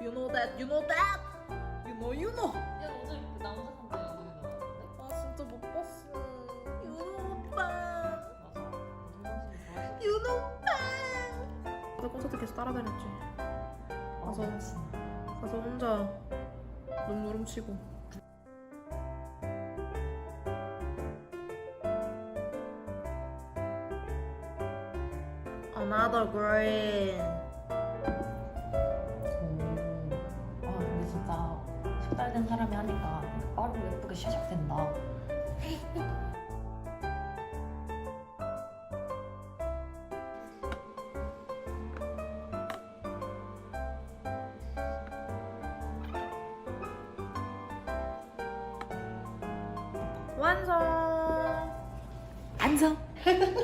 You know that, you know that, you know, you know. 야 어제 나 혼자 산다 연예인 나왔는데 아 진짜 못 봤어. 윤호 오빠, 맞아 윤정신 좋아해 윤호 오빠. 나 콘서트 계속 따라다녔지. 맞아. 가서 혼자 눈물 훔치고. Another green 오. 아 근데 진짜 숙달된 사람이 하니까 빠르고 예쁘게 샤샥 된다. 완성 안성.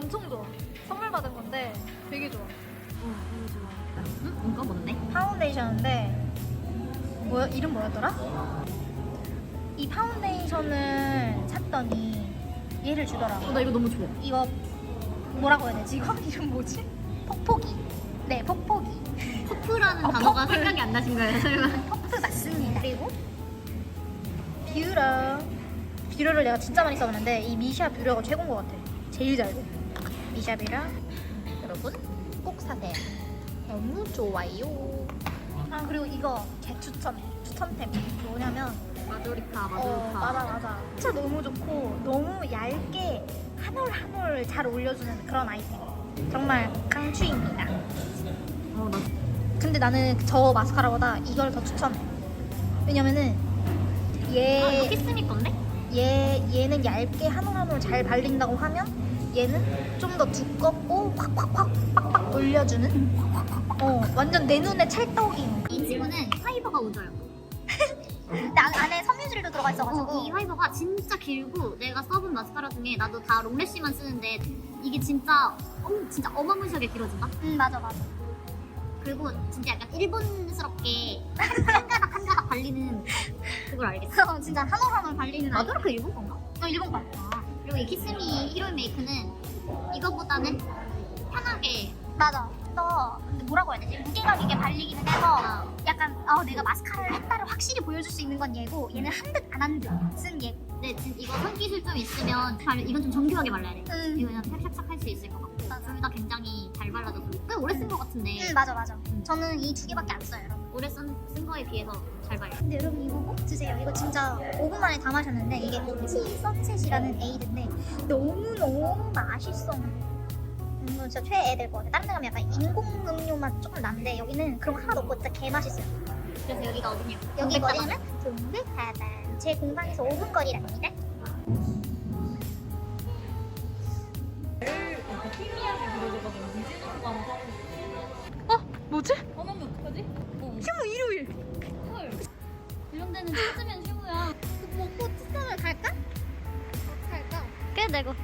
엄청 좋아 선물 받은 건데 되게 좋아 응? 이거 뭔데? 파운데이션인데 뭐야 이름 뭐였더라? 이 파운데이션을 샀더니 얘를 주더라고 나 이거 너무 좋아. 이거 뭐라고 해야 되지 이거 이름 뭐지? 폭포기 네 폭포기 퍼프라는 어, 단어가 퍼플. 생각이 안 나신 거예요, 설마? 퍼프 맞습니다 그리고 뷰러 뷰러를 내가 진짜 많이 써봤는데 이 미샤 뷰러가 최고인 것 같아 제일 잘 돼 뷰러 여러분 꼭 사세요. 너무 좋아요. 아 그리고 이거 개 추천해 추천템 뭐냐면 마조리카, 어 마조리카. 맞아 맞아. 진짜 너무 좋고 너무 얇게 한 올 한 올 잘 올려주는 그런 아이템. 정말 강추입니다. 어, 나 근데 나는 저 마스카라보다 이걸 더 추천해. 왜냐면은 아, 얘 이거 키스미 건데? 얘 얘는 얇게 한 올 한 올 잘 발린다고 하면 얘는 좀 더 두껍고 확확확 빡빡 올려주는 어 완전 내 눈에 찰떡인 이 친구는 화이버가 오져요. 근데 안- 안에 섬유질도 들어가 있어가지고 어, 이 화이버가 진짜 길고 내가 써본 마스카라 중에 나도 다 롱래쉬만 쓰는데 이게 진짜 엄, 진짜 어마무시하게 길어진다. 음 맞아 맞아 그리고 진짜 약간 일본스럽게 한 가닥 한 가닥 발리는 그걸 알겠어. 어, 진짜 한올 한올 발리는 아이 마조리카 일본 건가? 어 일본 거 아, 그리고 이 키스미 히로인 메이크는 이거보다는 편하게 맞아. 더 근데 뭐라고 해야 되지? 무게감 있게 발리기는 해서 어, 약간 어, 내가 마스카라를 했다를 확실히 보여줄 수 있는 건 얘고 얘는 한 듯 안 한 듯 쓴 얘고. 근데 진- 이거 손기술 좀 있으면 발, 이건 좀 정교하게 발라야 돼. 응. 이거 그냥 샥샥샥 할 수 있을 것 같고 둘 다 굉장히 잘 발라져서 꽤 오래 쓴 것 같은데 응 맞아 맞아. 저는 이 두 개밖에 안 써요. 오래 쓴, 쓴 거에 비해서 잘 발려. 근데 여러분 이거 꼭 드세요. 이거 진짜 5분 만에 다 마셨는데 이게 티 서챗이라는 에이드인데 너무 너무 맛있어. 이거 진짜 최애 될 것 같아. 다른 데 가면 약간 인공 음료 맛 조금 나는데 여기는 그런 거 하나도 없고 진짜 개 맛있어요. 그래서 여기가 어디냐? 여기 어디냐면 동백하단 제 공방에서 5분 거리랍니다. 하고 뭐지? 어떡하지? 어. 휴무 일요일. 헐. 이런 데는 찾으면 쉬우야. 먹고 투썸을 갈까? 갈까? 꽤 내고.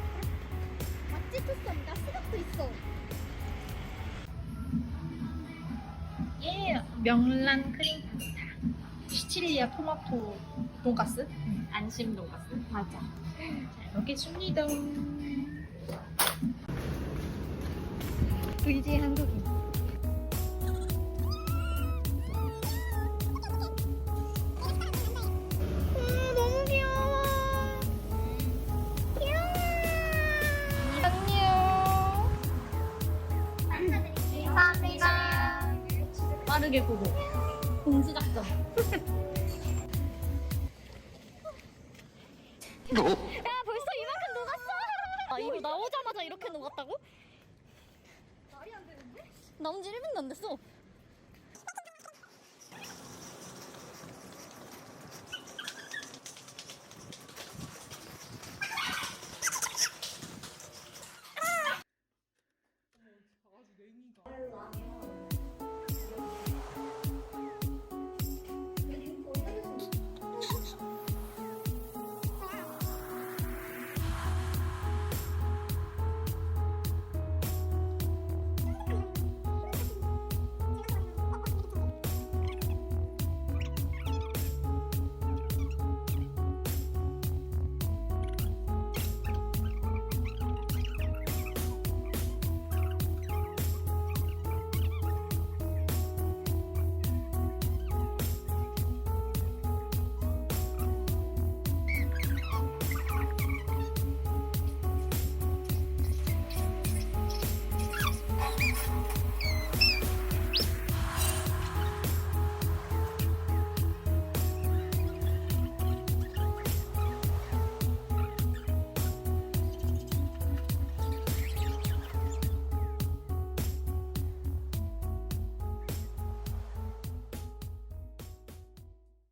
맛집 투썸이다. 수박도 있어. 예 명란 크림 파스타 시칠리아 토마토 돈가스 안심 돈가스. 맞아 잘 먹겠습니다 VJ 한국인. 이쁘게 보고 공지작전. 야 벌써 이만큼 녹았어. 아 이거 나오자마자 이렇게 녹았다고? 말이 안 되는데? 나온 지 1분도 안 됐어